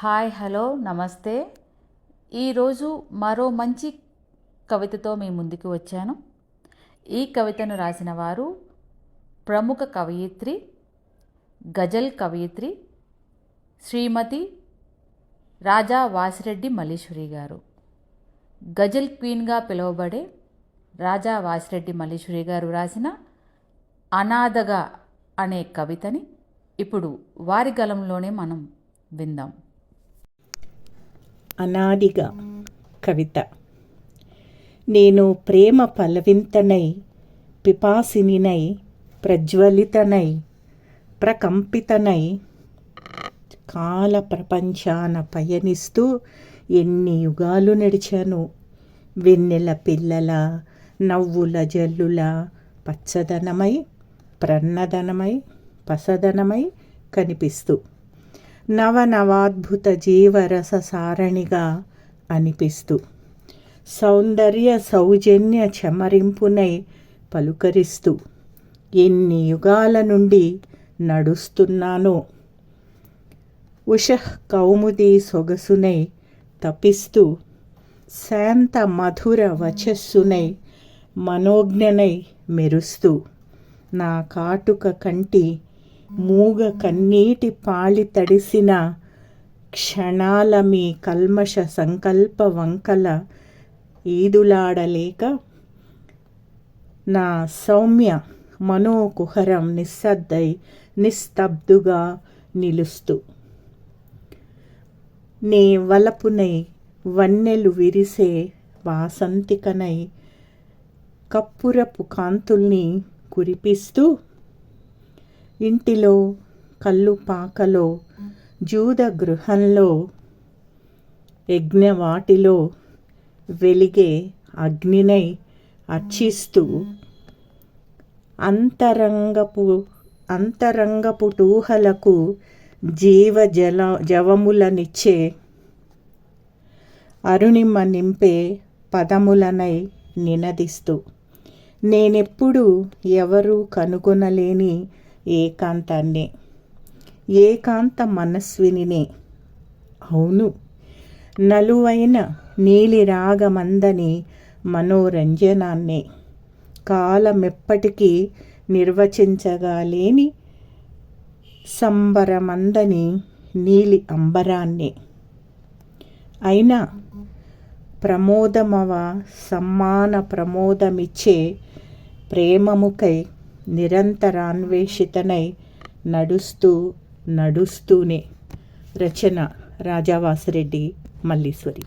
Hi hello నమస్తే. ఈరోజు మరో మంచి కవితతో మీ ముందుకు వచ్చాను. ఈ కవితను రాసిన వారు ప్రముఖ కవయిత్రి గజల్ కవయిత్రి శ్రీమతి రాజా వాసిరెడ్డి మల్లీశ్వరి గారు. గజల్ క్వీన్గా పిలువబడే రాజా వాసిరెడ్డి మల్లీశ్వరి గారు రాసిన అనాథగా అనే కవితని ఇప్పుడు వారి గలంలోనే మనం విందాం. అనాదిగా. కవిత. నేను ప్రేమ పలవింతనై పిపాసినినై ప్రజ్వలితనై ప్రకంపితనై కాల ప్రపంచాన పయనిస్తూ ఎన్ని యుగాలు నడిచాను. వెన్నెల పిల్లల నవ్వుల జల్లుల పచ్చదనమై ప్రన్నదనమై పసదనమై కనిపిస్తూ నవనవాద్భుత జీవరస సారణిగా అనిపిస్తూ. సౌందర్య సౌజన్య చమరింపునై పలుకరిస్తూ ఎన్ని యుగాల నుండి నడుస్తున్నానో. ఉషః కౌముది సొగసునై తపిస్తూ శాంత మధుర వచస్సునై మనోజ్ఞనై మెరుస్తూ నా కాటుక కంటి మూగ కన్నీటి పాళి తడిసిన క్షణాల మీ కల్మష సంకల్ప వంకల ఈదులాడలేక నా సౌమ్య మనోకుహరం నిస్సద్దై నిస్తబ్దుగా నిలుస్తూ. నీ వలపునై వన్నెలు విరిసే వాసంతికనై కప్పురపు కాంతుల్ని కురిపిస్తూ ఇంటిలో కళ్ళు పాకలో జూద గృహంలో యజ్ఞవాటిలో వెలిగే అగ్నినై అర్చిస్తూ అంతరంగపు అంతరంగపు టూహలకు జీవ జల జవములనిచ్చే అరుణిమ నింపే పదములనై నినదిస్తూ. నేనెప్పుడు ఎవరు కనుగొనలేని ఏకాంతాన్నే. ఏకాంత మనస్వినినే. అవును. నలువైన నీలి రాగమందని మనోరంజనాన్నే. కాలమెప్పటికీ నిర్వచించగాలేని సంబరమందని నీలి అంబరాన్నే. అయినా ప్రమోదమవ సమ్మాన ప్రమోదమిచ్చే ప్రేమముకై నిరంతరాన్వేషితనై నడుస్తూ నడుస్తూనే రచన రాజావాసిరెడ్డి మల్లీశ్వరి.